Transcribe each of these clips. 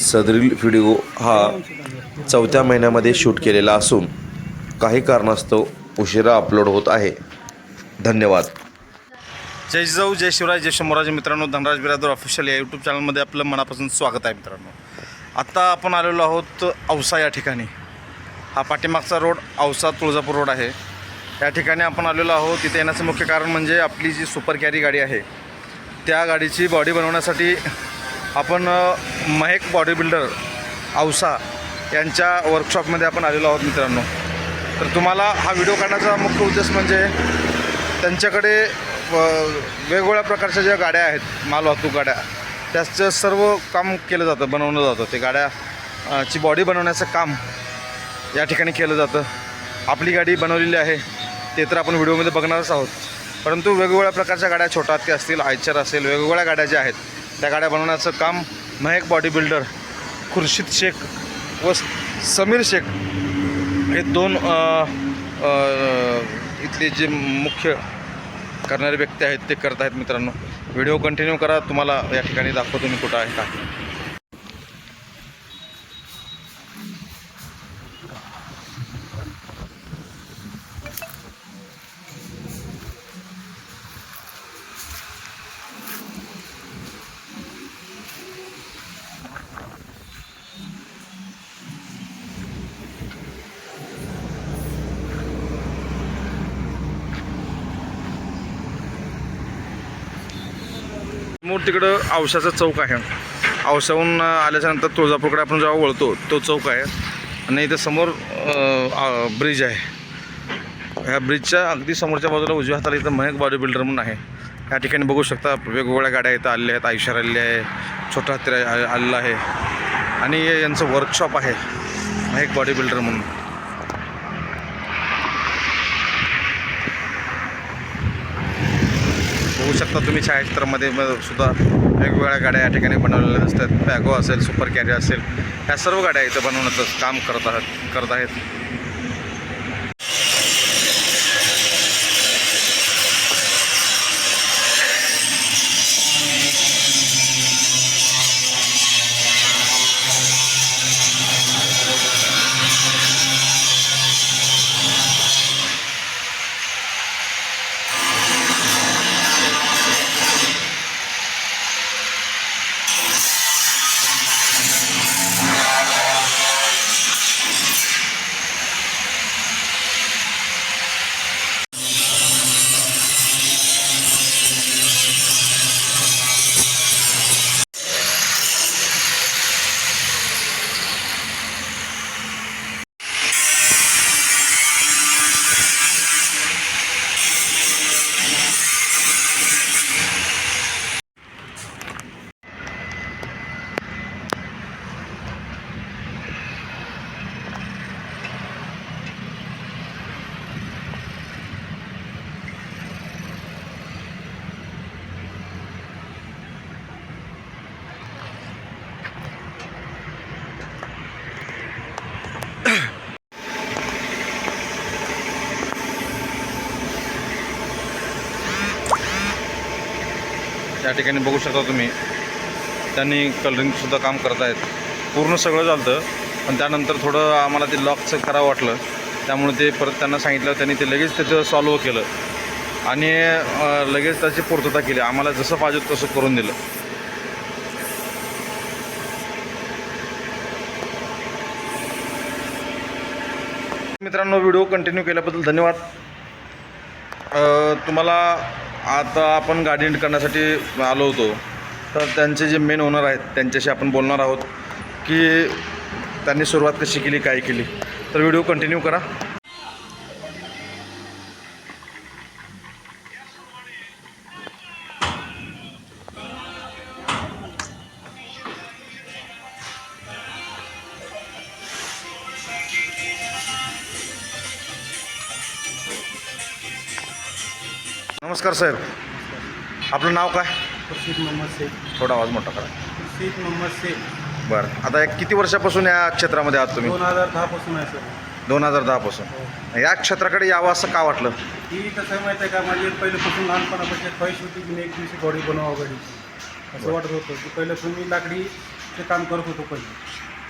सदरील video हा चौथ्या महिन्यामध्ये शूट केलेला असून काही कारणास्तव उशिरा अपलोड होत आहे. धन्यवाद. जय जाऊ जय शिवराय जय शंभराज मित्रांनो धनराज बिरादर ऑफिशियल या यूट्यूब चॅनलमध्ये आपलं मनापासून स्वागत आहे मित्रांनो. आत्ता आपण आलेलो आहोत औसा या ठिकाणी. हा पाठीमागचा रोड औसा तुळजापूर रोड आहे. या ठिकाणी आपण आलेलो आहोत. तिथे येण्याचं मुख्य कारण म्हणजे आपली जी सुपर कॅरी गाडी आहे त्या गाडीची बॉडी बनवण्यासाठी आपण महेक बॉडी बिल्डर औसा यांच्या वर्कशॉपमध्ये आपण आलेलो आहोत मित्रांनो. तर तुम्हाला हा व्हिडिओ काढण्याचा मुख्य उद्देश म्हणजे त्यांच्याकडे वेगवेगळ्या प्रकारच्या ज्या गाड्या आहेत मालवाहतूक गाड्या त्याचं सर्व काम केलं जातं बनवलं जातं. ते गाड्या ची बॉडी बनवण्याचं काम या ठिकाणी केलं जातं. आपली गाडी बनवलेली आहे ते तर आपण व्हिडिओमध्ये बघणारच आहोत. परंतु वेगवेगळ्या प्रकारच्या गाड्या छोटा हत्ती असतील आयचर असेल वेगवेगळ्या गाड्या ज्या आहेत त्या गाड्या बनवण्याचं काम महक बॉडी बिल्डर खुर्शीद शेख व समीर शेख हे दोन इथले जे मुख्य करणारे व्यक्ती आहेत ते करत आहेत मित्रांनो. व्हिडिओ कंटिन्यू करा. तुम्हाला या ठिकाणी दाखवतो मी कुठं आहे का समोर तिकडं औशाचा चौक आहे. औशाहून आल्याच्यानंतर तुळजापूरकडे आपण जेव्हा वळतो तो चौक आहे. आणि इथं समोर ब्रिज आहे. ह्या ब्रिजच्या अगदी समोरच्या बाजूला उजव्या हाताला इथं महक बॉडी बिल्डर म्हणून आहे. या ठिकाणी बघू शकता वेगवेगळ्या गाड्या इथं आलेल्या आहेत. आयशर आलेली आहे छोटा हत्तीर आलेला आहे. आणि यांचं वर्कशॉप आहे महक बॉडी बिल्डर म्हणून. बघू शकता तुम्ही छायाचित्रामध्ये सुद्धा वेगवेगळ्या गाड्या या ठिकाणी बनवलेल्या असतात पॅगो असेल सुपर कॅरी असेल ह्या सर्व गाड्या इथं बनवण्याचं काम करत आहात करत आहेत. या ठिकाणी बघू शकता तुम्ही. त्यांनी कलरिंगसुद्धा काम करत आहेत. पूर्ण सगळं झालं पण त्यानंतर थोडं आम्हाला ते लॉकचं करावं वाटलं. त्यामुळे ते परत त्यांना सांगितलं त्यांनी ते लगेच त्याचं सॉल्व केलं. आणि लगेच त्याची पूर्तता केली. आम्हाला जसं पाहिजे तसं करून दिलं. मित्रांनो व्हिडिओ कंटिन्यू केल्याबद्दल धन्यवाद. तुम्हाला आता आपण गाडी करण्यासाठी आलो होतो. तर त्यांचे जे मेन ओनर आहेत त्यांच्याशी आपण बोलणार आहोत की त्यांनी सुरुवात कशी केली काय केली. तर व्हिडिओ कंटिन्यू करा. नमस्कार साहेब आपलं नाव काय? खुर्शीद मोहम्मद शेख. थोडा आवाज मोठा करा. खुर्शीद मोहम्मद शेख. बरं. आता एक किती वर्षापासून या क्षेत्रामध्ये आहात तुम्ही? दोन हजार दहापासून आहे सर. दोन हजार दहापासून या क्षेत्राकडे यावं असं का वाटलं? ही कसं आहे माहिती आहे का? माझी पहिल्यापासून लहानपणापासून ख्वाहिश होती की मी एक दिवशी बॉडी बनवावं गाडीची असं वाटत होतं. की पहिल्यापासून मी लाकडी ते काम करत होतो पहिले.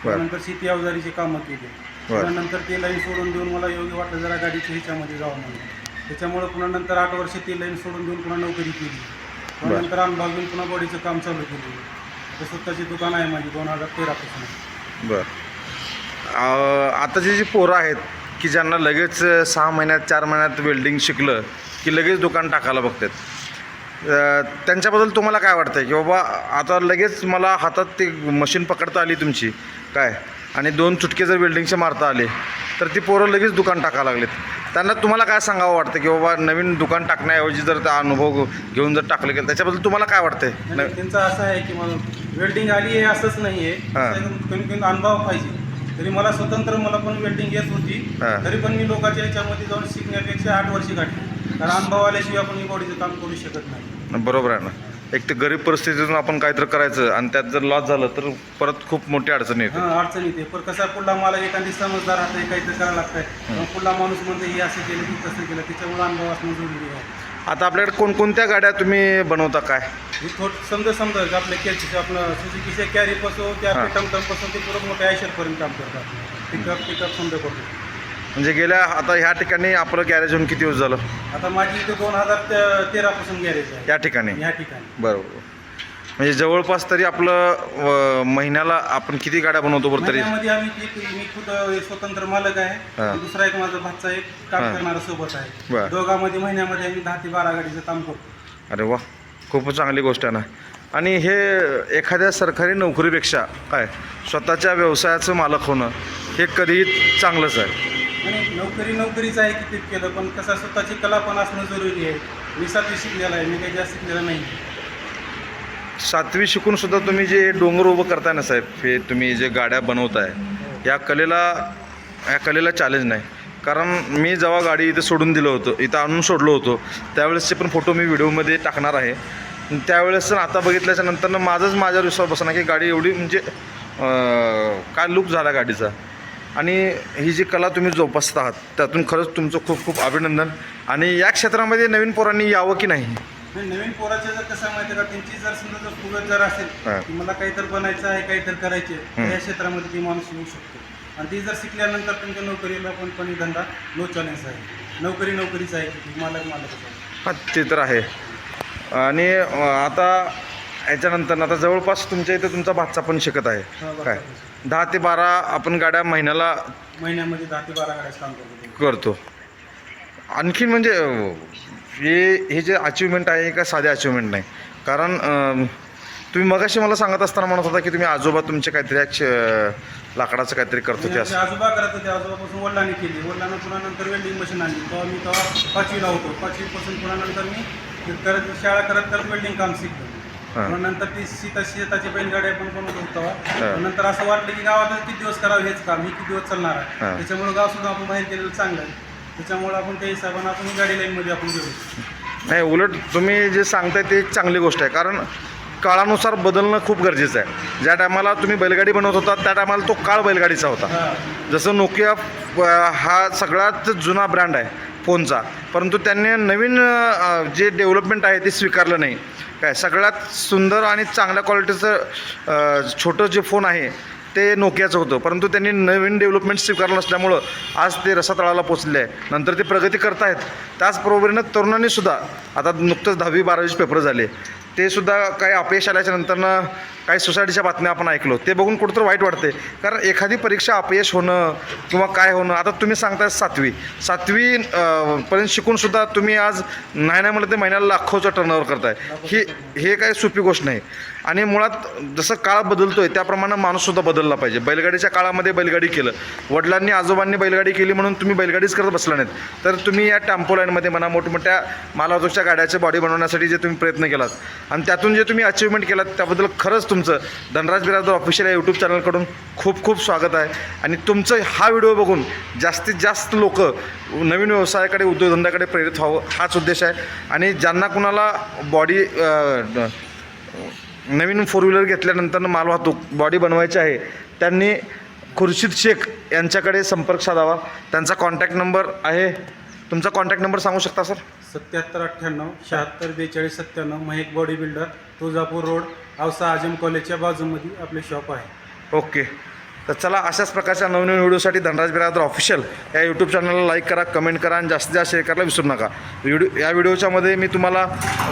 बरं. त्यानंतर शेती अवजारीची कामं केली. बरं. त्यानंतर ते लाईन सोडून देऊन मला योग्य वाटलं जरा गाडीच्या ह्याच्यामध्ये जावं म्हणून. त्याच्यामुळे पुन्हा नंतर आठ वर्ष ती लाईन सोडून देऊन पुन्हा नोकरी केली. पुन्हा बरं. नंतर पुन्हा बॉडीचं काम चालू केलं. तर स्वतःची दुकान आहे माझी दोन हजार तेरापासून बरं. अं, आताची जी पोरं आहेत की ज्यांना लगेच अं, सहा महिन्यात चार महिन्यात वेल्डिंग शिकलं की लगेच दुकान टाकायला बघतात अं, त्यांच्याबद्दल तुम्हाला काय वाटतं की बाबा आता लगेच मला हातात ते मशीन पकडता आली तुमची काय? आणि दोन चुटके जर वेल्डिंगचे मारता आले तर ती पोरं लगेच दुकान टाकायला लागलेत. त्यांना तुम्हाला काय सांगावं वाटतं की बाबा नवीन दुकान टाकण्याऐवजी जर त्या अनुभव घेऊन जर टाकलं गेलं त्याच्याबद्दल तुम्हाला काय वाटतंय? त्यांचं असं आहे की मला वेल्डिंग आली आहे असंच नाही आहे. हां. कमी कमी अनुभव पाहिजे. तरी मला स्वतंत्र मला पण वेल्डिंग येत होती. हां. तरी पण मी लोकांच्या याच्यामध्ये जाऊन शिकण्यापेक्षा आठ वर्षी काढली कारण अनुभव आल्याशिवाय आपण बॉडीचं काम करू शकत नाही. बरोबर आहे ना. एक तर गरीब परिस्थितीतून आपण काहीतरी करायचं आणि त्यात जर लॉस झालं तर परत खूप मोठी अडचण येते. हां अडचण येते. पण कसं आहे, पुढला मला एखादी समजदार राहते काहीतरी करायला लागतंय. मग पुढला माणूस म्हणतो हे असं केलं की तसं केलं. त्याच्यामुळे अनुभव असणं जरुरी आहे. आता आपल्याकडे कोणकोणत्या गाड्या तुम्ही बनवता काय? हे थोडं समजा समजा की आपल्या कॅच आपलं सुझुकीच्या कॅरीपासून त्या हां. टमटमपासून ते पुढं मोठ्या आयशरपर्यंत काम करतात. पिकअप पिकअप समजा करतो. म्हणजे गेल्या आता ह्या ठिकाणी आपलं गॅरेज होऊन किती दिवस झालं? आता माझी इथे दोन हजार तेरापासून गॅरेज आहे. या ठिकाणी? ह्या ठिकाणी. बरोबर. म्हणजे जवळपास तरी आपलं अं, महिन्याला आपण किती गाड्या बनवतो बरं तरी? महिन्यामध्ये आम्ही एक- मी खुद एक स्वतंत्र मालक आहे. हां. दुसरा एक माझा भाचा एक काम. करणारा सोबत बरं. आहे दोघांमध्ये महिन्यामध्ये आम्ही दहा ते बारा गाडीचं काम करतो. अरे वा खूपच चांगली गोष्ट आहे ना. आणि हे एखाद्या सरकारी नोकरीपेक्षा काय? स्वतःच्या व्यवसायाचं मालक होणं हे कधीही चांगलंच आहे. आणि नोकरी नोकरीच आहे किती केलं पण कसं स्वतःची कला पण असणं जरुरी आहे. मी सातवी शिकलेला आहे मी काही जास्त शिकलेला नाही. सातवी शिकून सुद्धा तुम्ही जे डोंगर उभं करताय ना साहेब हे तुम्ही जे गाड्या बनवताय या कलेला या कलेला चॅलेंज नाही. कारण मी जेव्हा गाडी इथं सोडून दिलं होतं इथं आणून सोडलो होतो त्यावेळेसचे पण फोटो मी व्हिडिओमध्ये टाकणार आहे. त्यावेळेस आता बघितल्याच्या नंतर माझाच माझ्यावर विश्वास बसणार की गाडी एवढी म्हणजे काय लुक झाला गाडीचा. आणि ही जी कला तुम्ही जोपासत आहात त्यातून खरंच तुमचं खूप खूप अभिनंदन. आणि या क्षेत्रामध्ये नवीन पोरांनी यावं की नाही? नवीन पोराचं जर कसं माहिती का? त्यांची जर समजा जर फुगत जर असेल. की मला काहीतरी बनायचं आहे काहीतरी करायचे या क्षेत्रामध्ये ती माणूस येऊ शकतो. आणि ती जर शिकल्यानंतर तुमच्या नोकरीला पण पण धंदा नो चॅलेंज आहे नोकरी नोकरीच आहे मालक मालकच आहे हां ते तर आहे. आणि आता याच्यानंतर आता जवळपास तुमच्या इथं तुमचा भातचा पण शिकत आहे. काय? दहा ते बारा आपण गाड्या महिन्याला महिन्यामध्ये दहा ते बारा गाड्याचं काम करतो. करतो. आणखीन म्हणजे हे हे जे अचिव्हमेंट आहे हे काय साधे अचिव्हमेंट नाही. कारण तुम्ही मगाशी मला सांगत असताना म्हणत होता की तुम्ही आजोबा तुमचे काहीतरी श- लाकडाचं काहीतरी करतो ते आमचे असं. आजोबा करत होते आजोबापासून वडिलांनी केली. वडिलांना पुन्हा नंतर वेल्डिंग मशीन आणली. तेव्हा मी तेव्हा पाचवीला होतो. पाचवीपासून पुन्हा नंतर मी करत शाळा करत करत वेल्डिंग काम शिकलो. पुन्हा नंतर ती सीता शेताची बैलगाड्या पण बनवत होतो. तेव्हा नंतर असं वाटलं की गावात किती दिवस करावं हेच काम हे किती दिवस चालणार आहे. त्याच्यामुळे गाव सुद्धा आपण बाहेर केलेलं चांगलं आहे. त्याच्यामुळे आपण त्या हिशोबाने आपण गाडी लाईनमध्ये आपण गेलो नाही उलट तुम्ही जे सांगताय ते एक चांगली गोष्ट आहे. कारण काळानुसार बदलणं खूप गरजेचं आहे. ज्या टायमाला तुम्ही बैलगाडी बनवत होता त्या टायमाला तो काळ बैलगाडीचा होता. हां. जसं नोकिया अ, हा सगळ्यात जुना ब्रँड आहे. फोनचा परंतु त्यांनी नवीन जे डेव्हलपमेंट आहे ते स्वीकारलं नाही. काय? सगळ्यात सुंदर आणि चांगल्या क्वालिटीचं छोटं जे फोन आहे ते नोकियाचं होतं. परंतु त्यांनी नवीन डेव्हलपमेंट स्वीकारलं नसल्यामुळं आज ते रसातळाला पोचले. आहे नंतर ते प्रगती करतायत त्याचबरोबरीनं तरुणांनीसुद्धा आता नुकतंच दहावी बारावीचे पेपर झाले. ते सुद्धा काही अपयश आल्याच्या नंतरनं काही सोसायटीच्या बातम्या आपण ऐकलो. ते बघून कुठंतरी वाईट वाटते. कारण एखादी परीक्षा अपयश होणं किंवा काय होणं आता तुम्ही सांगताय सातवी. सातवी पर्यंत शिकूनसुद्धा तुम्ही आज नाही नाही म्हणलं ते महिन्याला लाखोचं टर्नओव्हर करताय. ही हे काही सोपी गोष्ट नाही. आणि मुळात जसं काळ बदलतोय त्याप्रमाणे माणूससुद्धा बदलला पाहिजे. बैलगाडीच्या काळामध्ये बैलगाडी केलं. वडिलांनी आजोबांनी बैलगाडी केली म्हणून तुम्ही बैलगाडीच करत बसला नाहीत. तर तुम्ही या टॅम्पो लाईनमध्ये म्हणा मोठमोठ्या मालवाहतूकच्या गाड्याच्या बॉडी बनवण्यासाठी जे तुम्ही प्रयत्न केलात आणि त्यातून जे तुम्ही अचिव्हमेंट केलात त्याबद्दल खरंच तुमचं धनराज बिरादर ऑफिशियल या यूट्यूब चॅनलकडून खूप खूप स्वागत आहे. आणि तुमचं हा व्हिडिओ बघून जास्तीत जास्त लोक नवीन व्यवसायाकडे उद्योगधंद्याकडे प्रेरित व्हावं हाच उद्देश आहे. आणि ज्यांना कुणाला बॉडी नवीन फोर व्हीलर घेतल्यानंतर मालवाहतूक बॉडी बनवायची आहे. त्यांनी खुर्शीद शेख यांच्याकडे संपर्क साधावा. त्यांचा कॉन्टॅक्ट नंबर आहे. तुमचा कॉन्टॅक्ट नंबर सांगू शकता सर सत्याहत्तर अठ्ठ्याण्णव शहात्तर बेचाळीस सत्त्याण्णव Mahek body builder Tuljapur road Ausa Azam कॉलेजच्या बाजूमध्ये आपले शॉप आहे. ओके तर चला अशाच प्रकारच्या नवनवीन व्हिडिओसाठी धनराज बिरादर ऑफिशियल या यूट्यूब चॅनलला लाईक करा कमेंट करा आणि जास्तीत जास्त शेअर करायला विसरू नका. व्हिडिओ या व्हिडिओच्यामध्ये मी तुम्हाला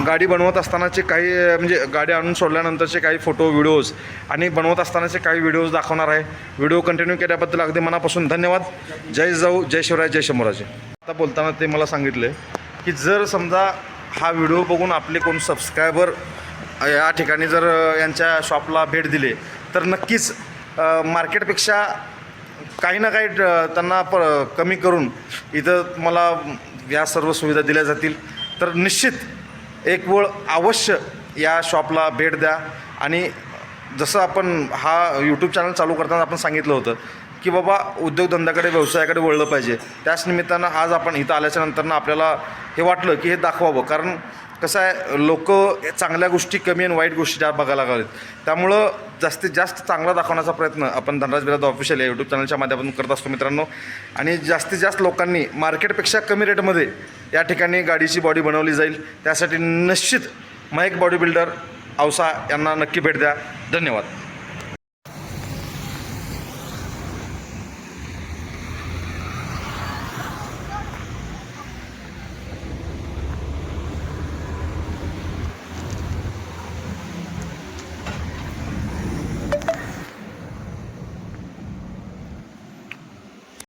गाडी बनवत असतानाचे काही म्हणजे गाडी आणून सोडल्यानंतरचे काही फोटो व्हिडिओज आणि बनवत असतानाचे काही व्हिडिओज दाखवणार आहे. व्हिडिओ कंटिन्यू केल्याबद्दल अगदी मनापासून धन्यवाद. जय जाऊ जय शिवराय जय शंभराजे. आता बोलताना ते मला सांगितले की जर समजा हा व्हिडिओ बघून आपले कोण सबस्क्रायबर या ठिकाणी जर यांच्या शॉपला भेट दिली तर नक्कीच मार्केटपेक्षा काही ना काही त्यांना प कमी करून इथं मला या सर्व सुविधा दिल्या जातील. तर निश्चित एक वेळ अवश्य या शॉपला भेट द्या. आणि जसं आपण हा यूट्यूब चॅनल चालू करताना आपण सांगितलं होतं की बाबा उद्योगधंद्याकडे व्यवसायाकडे वळलं पाहिजे. त्याच निमित्तानं आज आपण इथं आल्याच्या नंतरनं आपल्याला हे वाटलं की हे दाखवावं. कारण कसं आहे लोक चांगल्या गोष्टी कमी आणि वाईट गोष्टी ज्या बघायला लागलेत. त्यामुळं जास्तीत जास्त चांगला दाखवण्याचा प्रयत्न आपण धनराज बिराद ऑफिशियल या यूट्यूब चॅनलच्या माध्यमातून करत असतो मित्रांनो. आणि जास्तीत जास्त लोकांनी मार्केटपेक्षा कमी रेटमध्ये या ठिकाणी गाडीची बॉडी बनवली जाईल. त्यासाठी निश्चित महेक बॉडी बिल्डर औसा यांना नक्की भेट द्या. धन्यवाद.